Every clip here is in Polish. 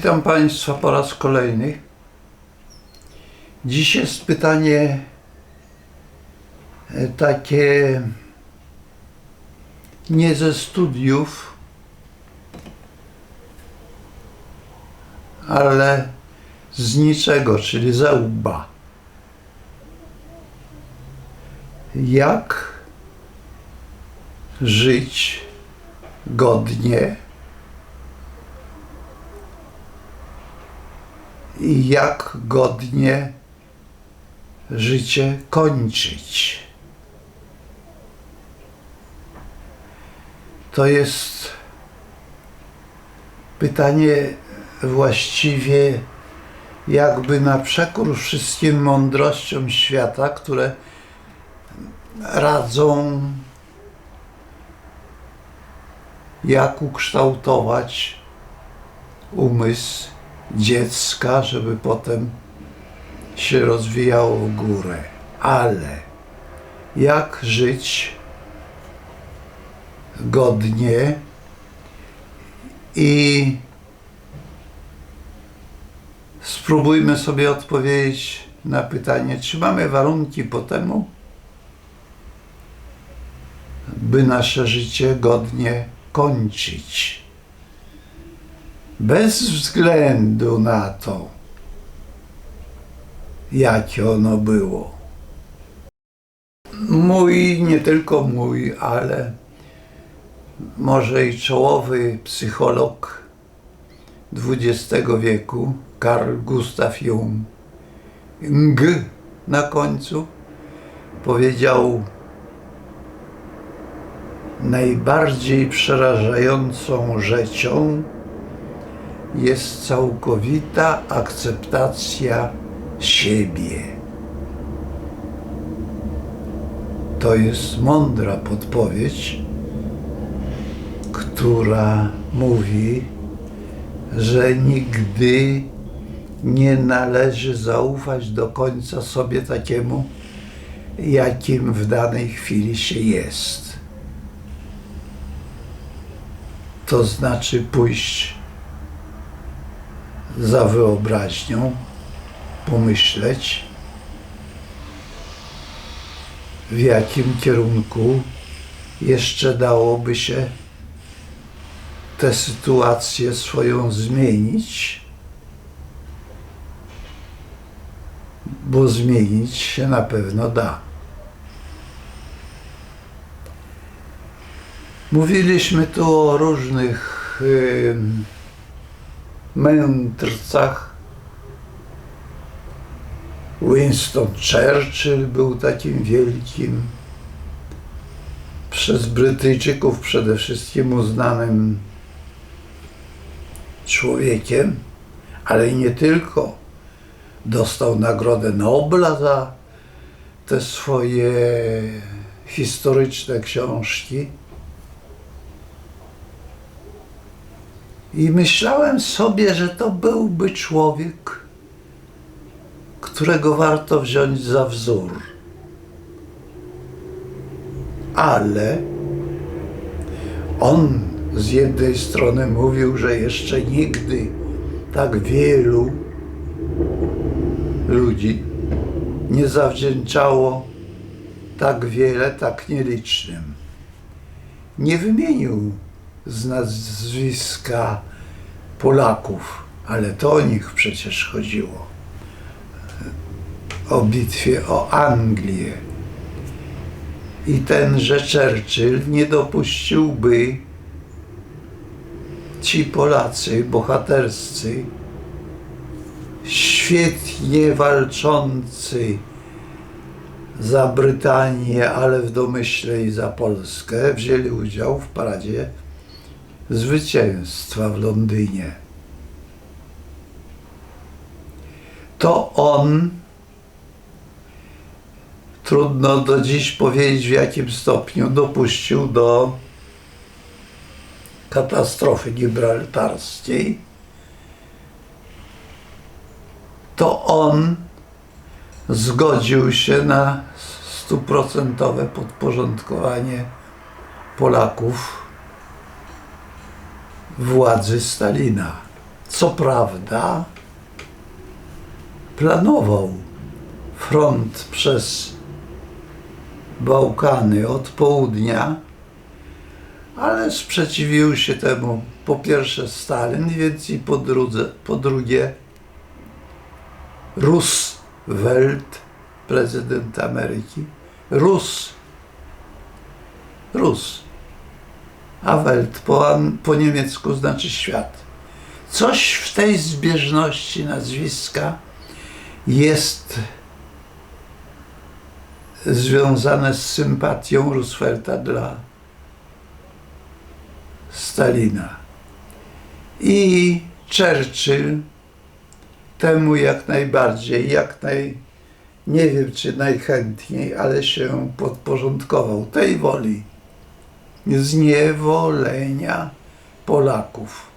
Witam Państwa po raz kolejny. Dziś jest pytanie e, takie nie ze studiów, ale z niczego, czyli ze łba. Jak żyć godnie i jak godnie życie kończyć. To jest pytanie właściwie jakby na przekór wszystkim mądrościom świata, które radzą jak ukształtować umysł dziecka, żeby potem się rozwijało w górę. Ale jak żyć godnie i spróbujmy sobie odpowiedzieć na pytanie, czy mamy warunki po temu, by nasze życie godnie kończyć. Bez względu na to, jakie ono było. Mój, nie tylko mój, ale może i czołowy psycholog XX wieku, Carl Gustav Jung, Ng na końcu, powiedział najbardziej przerażającą rzeczą jest całkowita akceptacja siebie. To jest mądra podpowiedź, która mówi, że nigdy nie należy zaufać do końca sobie takiemu, jakim w danej chwili się jest. To znaczy pójść za wyobraźnią, pomyśleć, w jakim kierunku jeszcze dałoby się tę sytuację swoją zmienić, bo zmienić się na pewno da. Mówiliśmy tu o różnych y, mędrcach. Winston Churchill był takim wielkim, przez Brytyjczyków przede wszystkim uznanym człowiekiem, ale nie tylko. Dostał Nagrodę Nobla za te swoje historyczne książki. I myślałem sobie, że to byłby człowiek, którego warto wziąć za wzór. Ale on z jednej strony mówił, że jeszcze nigdy tak wielu ludzi nie zawdzięczało tak wiele tak nielicznym. Nie wymienił z nazwiska Polaków, ale to o nich przecież chodziło. O bitwie o Anglię. I tenże Churchill nie dopuściłby ci Polacy bohaterscy, świetnie walczący za Brytanię, ale w domyśle i za Polskę, wzięli udział w paradzie zwycięstwa w Londynie. To on, trudno do dziś powiedzieć w jakim stopniu, dopuścił do katastrofy gibraltarskiej. To on zgodził się na stuprocentowe podporządkowanie Polaków władzy Stalina. co prawda, planował front przez Bałkany od południa, ale sprzeciwił się temu po pierwsze Stalin, więc i po, drudze, po drugie Roosevelt, prezydent Ameryki. Rus. Rus. A Welt po, po niemiecku znaczy świat. Coś w tej zbieżności nazwiska jest związane z sympatią Roosevelta dla Stalina. I Churchill temu jak najbardziej, jak naj, nie wiem czy najchętniej, ale się podporządkował tej woli zniewolenia Polaków.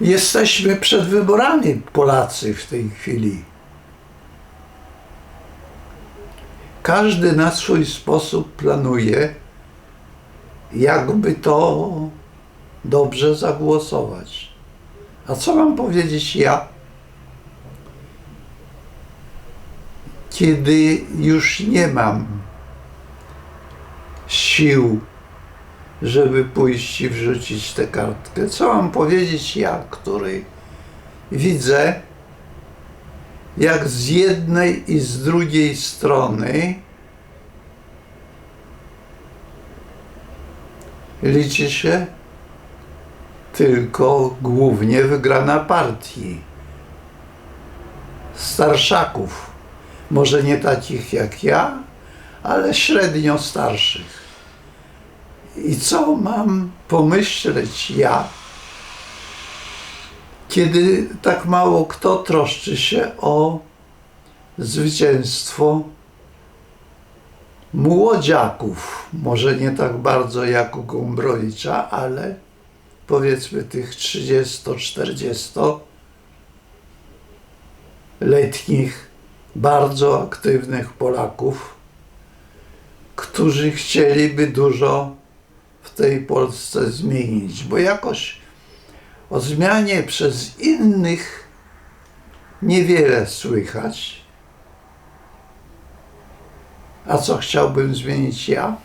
Jesteśmy przed wyborami Polacy w tej chwili. Każdy na swój sposób planuje, jakby to dobrze zagłosować. A co mam powiedzieć ja, kiedy już nie mam sił, żeby pójść i wrzucić tę kartkę? Co mam powiedzieć ja, który widzę, jak z jednej i z drugiej strony liczy się tylko głównie wygrana partii. Starszaków, może nie takich jak ja, ale średnio starszych. I co mam pomyśleć ja, kiedy tak mało kto troszczy się o zwycięstwo młodziaków, może nie tak bardzo jak u Gombrowicza, ale powiedzmy tych 30-40 letnich, bardzo aktywnych Polaków, którzy chcieliby dużo w tej Polsce zmienić, bo jakoś o zmianie przez innych niewiele słychać. A co chciałbym zmienić ja?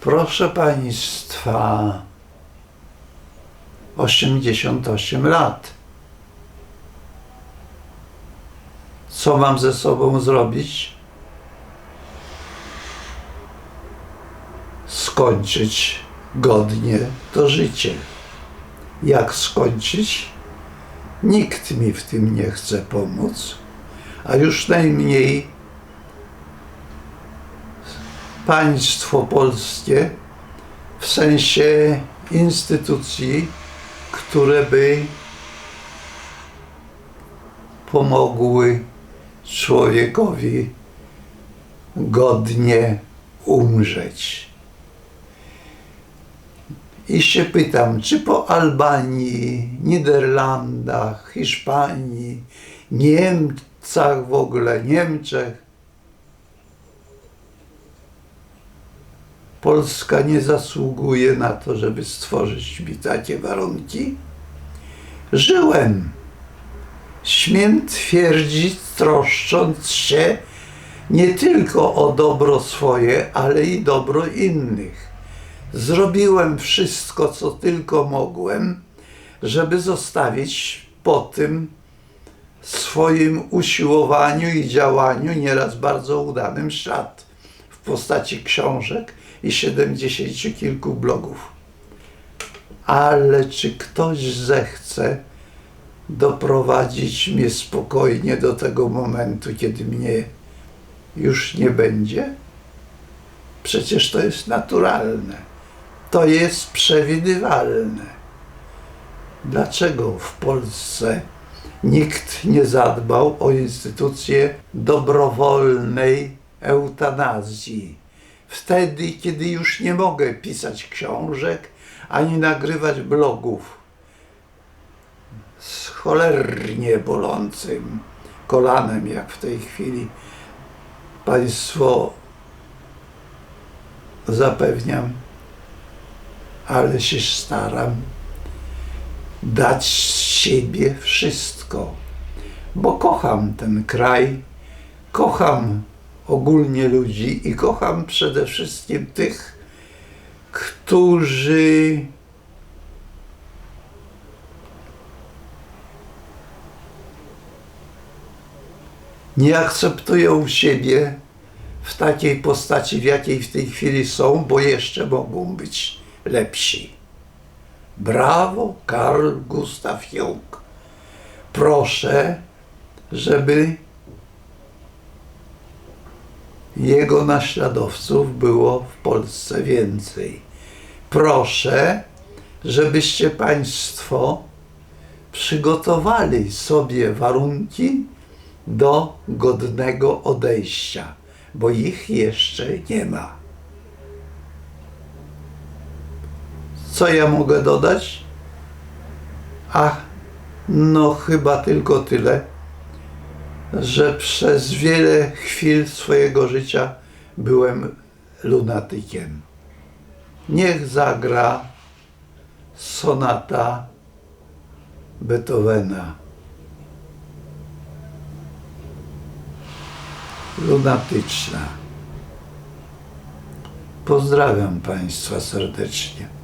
Proszę Państwa, 88 lat. Co mam ze sobą zrobić? Skończyć godnie to życie. Jak skończyć? Nikt mi w tym nie chce pomóc, a już najmniej państwo polskie w sensie instytucji, które by pomogły człowiekowi godnie umrzeć. I się pytam, czy po Albanii, Niderlandach, Hiszpanii, Niemcach w ogóle, Niemczech, Polska nie zasługuje na to, żeby stworzyć mi takie warunki? Żyłem. Śmiem twierdzić, troszcząc się nie tylko o dobro swoje, ale i dobro innych. Zrobiłem wszystko, co tylko mogłem, żeby zostawić po tym swoim usiłowaniu i działaniu nieraz bardzo udanym ślad w postaci książek i siedemdziesięciu kilku blogów. Ale czy ktoś zechce doprowadzić mnie spokojnie do tego momentu, kiedy mnie już nie będzie? Przecież to jest naturalne. To jest przewidywalne. Dlaczego w Polsce nikt nie zadbał o instytucję dobrowolnej eutanazji? Wtedy, kiedy już nie mogę pisać książek ani nagrywać blogów z cholernie bolącym kolanem, jak w tej chwili Państwo zapewniam, ale się staram dać z siebie wszystko, bo kocham ten kraj, kocham ogólnie ludzi i kocham przede wszystkim tych, którzy nie akceptują siebie w takiej postaci, w jakiej w tej chwili są, bo jeszcze mogą być lepsi. Brawo, Karl Gustav Jung. Proszę, żeby jego naśladowców było w Polsce więcej. Proszę, żebyście Państwo przygotowali sobie warunki do godnego odejścia, bo ich jeszcze nie ma. Co ja mogę dodać? A, no chyba tylko tyle, że przez wiele chwil swojego życia byłem lunatykiem. Niech zagra sonata Beethovena. Lunatyczna. Pozdrawiam Państwa serdecznie.